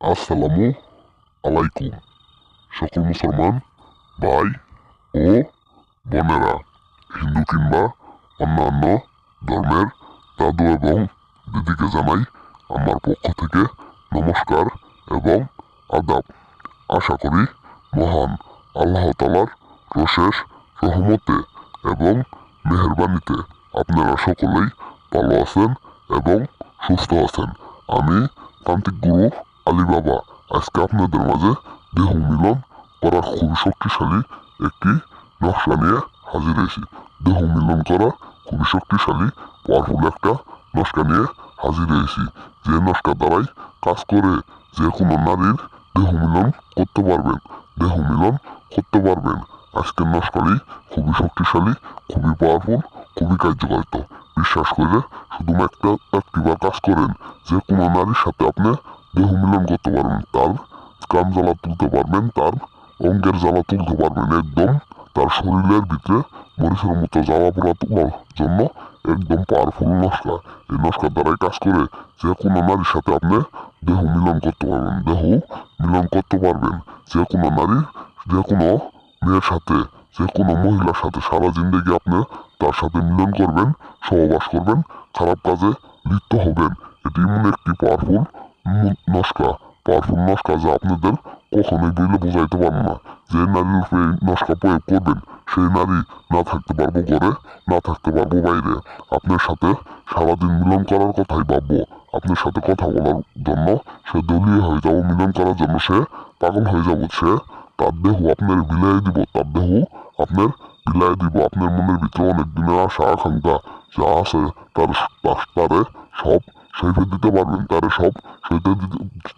আসসালামু আলাইকুম, সকল মুসলমান, ভাই ও বোনেরা, হিন্দু কিংবা অন্যান্য ধর্মের দাদু এবং দিদিকে জানাই আমার পক্ষ থেকে নমস্কার এবং আদাব। আশা করি মহান আল্লাহ তালার প্রশেষ রহমতে এবং মেহরবানিতে আপনারা সকলেই ভালো আছেন এবং সুস্থ আছেন। আমি তান্ত্রিক গুরু আলী বাবা আজকে আপনাদের মাঝে দেহ মিলন করার খুবই শক্তিশালী একটি নকশা নিয়ে হাজির হয়েছি। দেহ মিলন করা খুবই শক্তিশালী পাওয়ারফুল একটা নকশা নিয়ে হাজির হয়েছি। যে নকশা দ্বারাই কাজ করে যে কোনো নারীর দেহ মিলন করতে পারবেন দেহ মিলন করতে পারবেন। আজকের নস্কালি খুবই শক্তিশালী, খুবই পাওয়ারফুল খুবই কার্যকারিত বিশ্বাস করে শুধুমাত্র একটিবার কাজ করেন, যে কোনো নারীর সাথে আপনি দেহ মিলন করতে পারবেন তার কাম জ্বালা তুলতে পারবেন তার অঙ্গের জ্বালা তুলতে পারবেন একদম তার শরীরের ভিতরে মরিচের মতো জ্বালা পোড়া তোলার জন্য একদম পাওয়ারফুল নস্কা এই নস্কার দ্বারাই কাজ করে যে কোনো নারীর সাথে আপনি দেহ মিলন করতে পারবেন দেহ মিলন করতে পারবেন যে কোনো নারী যে কোনো মেয়ের সাথে যে কোনো মহিলার সাথে সারা জিন্দগি আপনি তার সাথে মিলন করবেন সহবাস করবেন খারাপ কাজে লিপ্ত হবেন এটি এমন একটি পাওয়ারফুল যা নারীর উপরে নস্কা প্রয়োগ করবেন, সেই নারী না থাকতে পারব ঘরে, না থাকতে পারব বাইরে। আপনার সাথে সারাদিন মিলন কথাই ভাববো। আপনার সাথে কথা বলার জন্য সে দলীয় হয়ে যাব, মিলন করার জন্য তার দেহ আপনার বিলাই দিব আপনার বিলাই দিব। আপনার মনের যা আছে, তারে সব সইফে দিতে পারবেন, তারে সব সইতে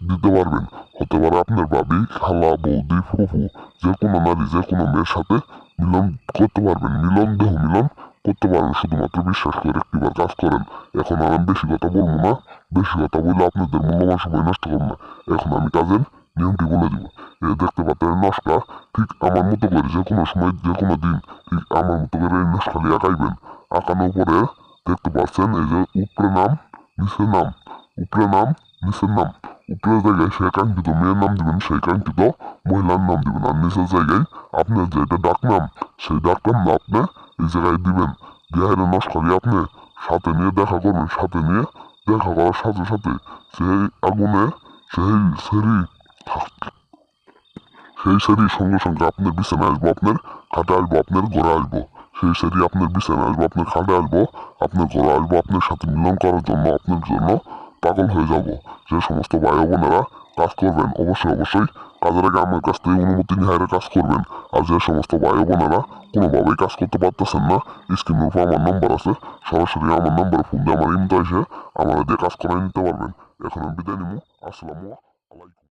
দিতে পারবেন। হতে পারে আপনার বাবি খালা, বৌদি, ফুফু, যে কোনো নারী, যে কোনো মেয়ের সাথে মিলন করতে পারবেন, মিলন দেহ মিলন করতে পারবেন শুধুমাত্র বিশ্বাস করে একটিবার কাজ করেন। এখন আমি বেশি কথা বলব না, বেশি কথা বললে আপনাদের মূল্যবান সময় নষ্ট করব না। এখন আমি কাজের নিয়মটি বলে দিব। এ দেখতে পাচ্ছেন নস্কা ঠিক আমার মতো করে যে কোনো সময়, যে কোনো দিন, ঠিক আমার মতো করে এই নস্কালি আঁকাইবেন। আঁকানোর পরে দেখতে পাচ্ছেন এই যে উপরে নাম নিচে নাম, উপরে নাম, নিচের নাম। উপরের জায়গায় সে কাঙ্ক্ষিত মেয়ের নাম দিবেন, সেই কাঙ্ক্ষিত মহিলার নাম দিবেন। আর নিচের জায়গায় আপনার যেটা ডাক নাম, সেই ডাক নাম আপনি এই জায়গায় দিবেন। দিয়ে নস্কালি আপনি সাথে নিয়ে দেখা করবেন, সাথে নিয়ে দেখা করার সাথে সাথে সেই আগুনে সেই সেরি সেই সেরি সঙ্গে সঙ্গে আপনার বিছানায় আসব, আপনার খাটে আসব, আপনার ঘরে আসব। সেই সেরি আপনার বিছানায় আসব, আপনার খাটে আসব, আপনার ঘরে আসব, আপনার সাথে মিলন করার জন্য, আপনার জন্য পাগল হয়ে যাব। যে সমস্ত ভাই বোনেরা কাজ করবেন, অবশ্যই অবশ্যই কাজের আগে আমার কাছ থেকে অনুমতি নিয়ে কাজ করবেন। আর যে সমস্ত ভাই বোনেরা কোনোভাবেই কাজ করতে পারতেছেন না, স্ক্রিনের উপর আমার নাম্বার আছে, সরাসরি আমার নাম্বারে ফোন দিয়ে আমার ইমতো এসে আমার দিয়ে কাজ করাই নিতে পারবেন। এখন আমি বিদায় নিবো, আসসালামু আলাইকুম।